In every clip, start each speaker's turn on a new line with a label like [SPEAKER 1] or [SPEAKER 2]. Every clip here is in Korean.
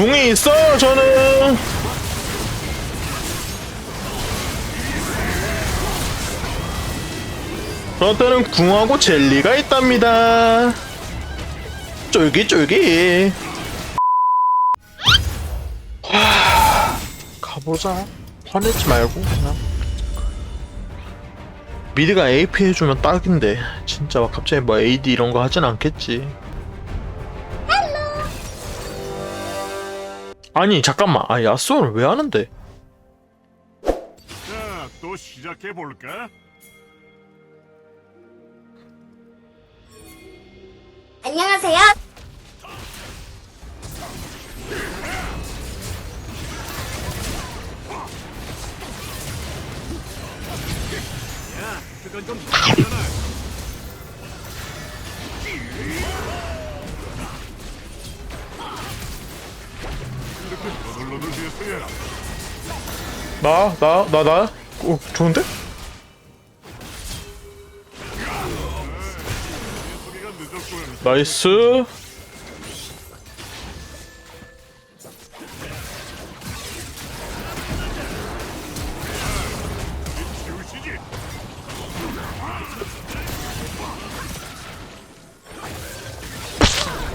[SPEAKER 1] 궁이 있어요 저는. 저한테는 궁하고 젤리가 있답니다. 쫄깃쫄깃. 하... 가보자. 화내지 말고 그냥. 미드가 AP 해주면 딱인데 진짜 막 갑자기 뭐 AD 이런 거 하진 않겠지 아니 잠깐만 아 야스오는 왜 하는데
[SPEAKER 2] 자, 또 시작해 볼까?
[SPEAKER 3] 안녕하세요.
[SPEAKER 2] 그건 좀 다르잖아.
[SPEAKER 1] 나 나 나 나 어, 좋은데? 나이스.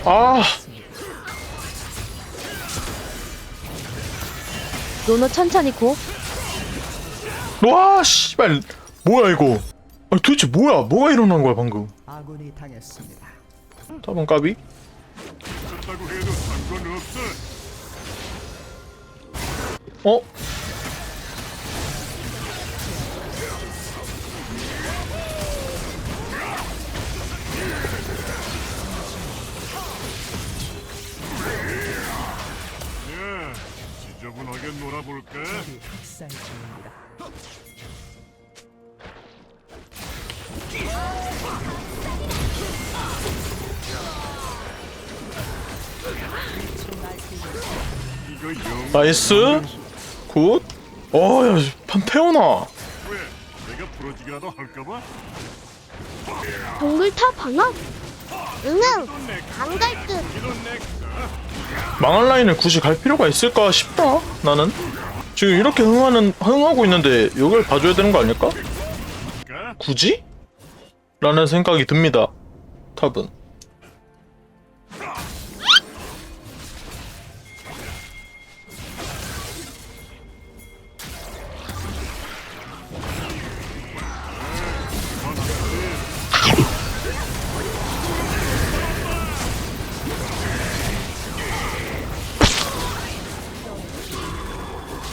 [SPEAKER 1] 아
[SPEAKER 4] 노노 천천히 고.
[SPEAKER 1] 와, 씨발. 뭐야, 이거? 아니, 도대체 뭐야? 뭐가 일어난 거야, 방금?
[SPEAKER 5] 아군이 당했습니다.
[SPEAKER 1] 답은 까비?
[SPEAKER 2] 상관없어. 놀아볼까?
[SPEAKER 5] 학살 중입니다.
[SPEAKER 2] 이거 영.
[SPEAKER 1] 나이스. 굿. 어, 야, 판테오나.
[SPEAKER 2] 왜? 내가 부러지기라도 할까봐?
[SPEAKER 3] 동굴 타 방어? 응응. 안 갈 듯.
[SPEAKER 1] 망할 라인을 굳이 갈 필요가 있을까 싶다, 나는. 지금 이렇게 흥하는, 흥하고 있는데, 이걸 봐줘야 되는 거 아닐까?
[SPEAKER 2] 가?
[SPEAKER 1] 굳이? 라는 생각이 듭니다. 탑은.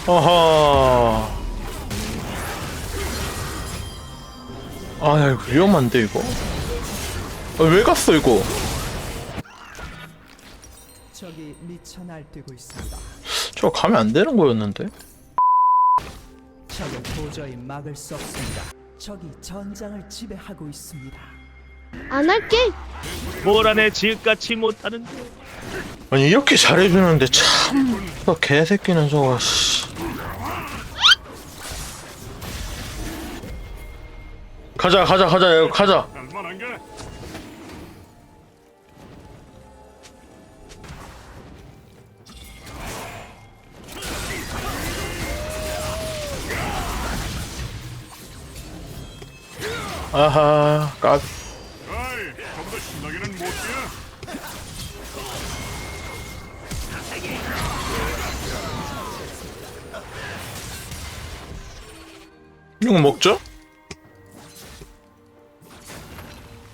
[SPEAKER 1] 아하. 아, 야, 이거 위험한데, 이거? 아, 왜 갔어, 이거?
[SPEAKER 5] 적이 미쳐 날뛰고 있습니다.
[SPEAKER 1] 저 가면 안 되는 거였는데?
[SPEAKER 5] 적을 도저히 막을 수 없습니다. 적이 전장을 지배하고 있습니다.
[SPEAKER 3] 안 할게.
[SPEAKER 6] 뭘 안해 지읒같이 못하는데
[SPEAKER 1] 아니, 이렇게 잘해주는데, 참. 저 개새끼는 저거, 씨. 가자, 가자, 가자, 야, 가자. 아하,
[SPEAKER 2] 뛰어.
[SPEAKER 1] 이거 먹죠?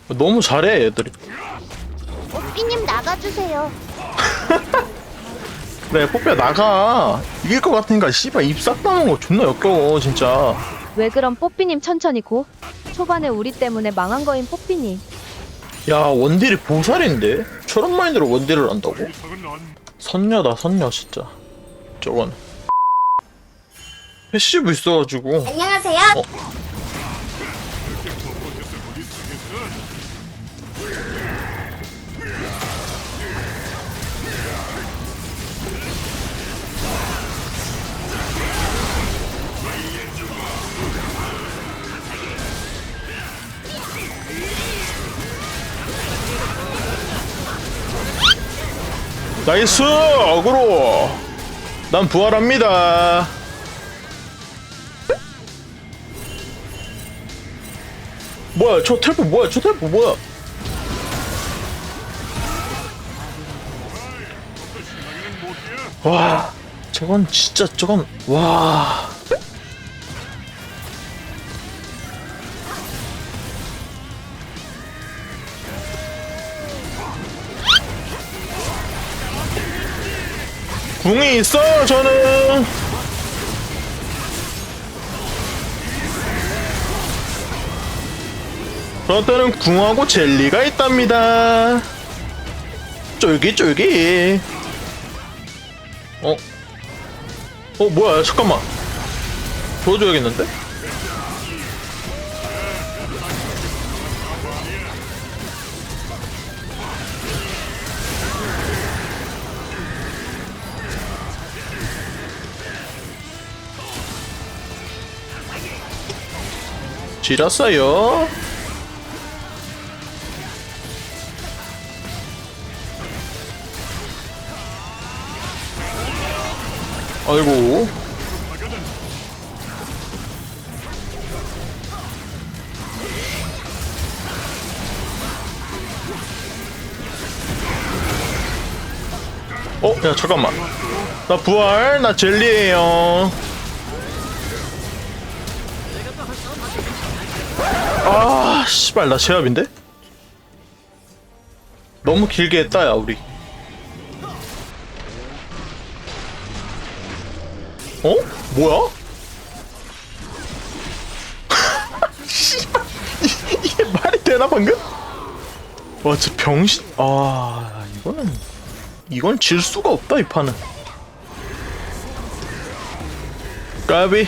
[SPEAKER 1] 너무 잘해, 애들이.
[SPEAKER 3] 오삐님 나가주세요.
[SPEAKER 1] 그래, 뽀삐야, 나가. 이길 것 같으니까, 씨발, 입싹 다는 거 존나 역겨워, 진짜.
[SPEAKER 4] 왜 그럼 뽀삐님 천천히 고. 초반에 우리 때문에 망한 거인 뽀삐님.
[SPEAKER 1] 야, 원딜이 보살인데? 저런 마인드로 원딜을 한다고? 선녀다, 선녀, 진짜. 저건. 패시브 있어가지고.
[SPEAKER 3] 안녕하세요.
[SPEAKER 1] 나이스! 어그로! 난 부활합니다. 뭐야 저 텔포 뭐야 저 텔포 뭐야. 와 저건 진짜 저건 와 궁이 있어요 저는. 그렇다는 궁하고 젤리가 있답니다. 쫄깃쫄깃. 어? 어 뭐야? 잠깐만. 도와줘야겠는데? 지렸어요. 아이고. 어? 야 잠깐만. 나 부활 나 젤리에요 아 씨발 나 제압인데? 너무 길게 했다 야 우리 어? 뭐야? 이게 말이 되나 방금? 와 진짜 병신 아 이거는 이건 질 수가 없다 이 판은 까비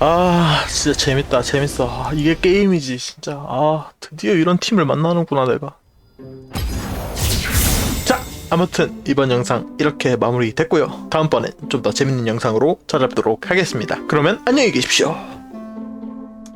[SPEAKER 1] 아 진짜 재밌다 재밌어. 아, 이게 게임이지 진짜. 아 드디어 이런 팀을 만나는구나 내가. 자 아무튼 이번 영상 이렇게 마무리 됐고요. 다음번엔 좀 더 재밌는 영상으로 찾아뵙도록 하겠습니다. 그러면 안녕히 계십시오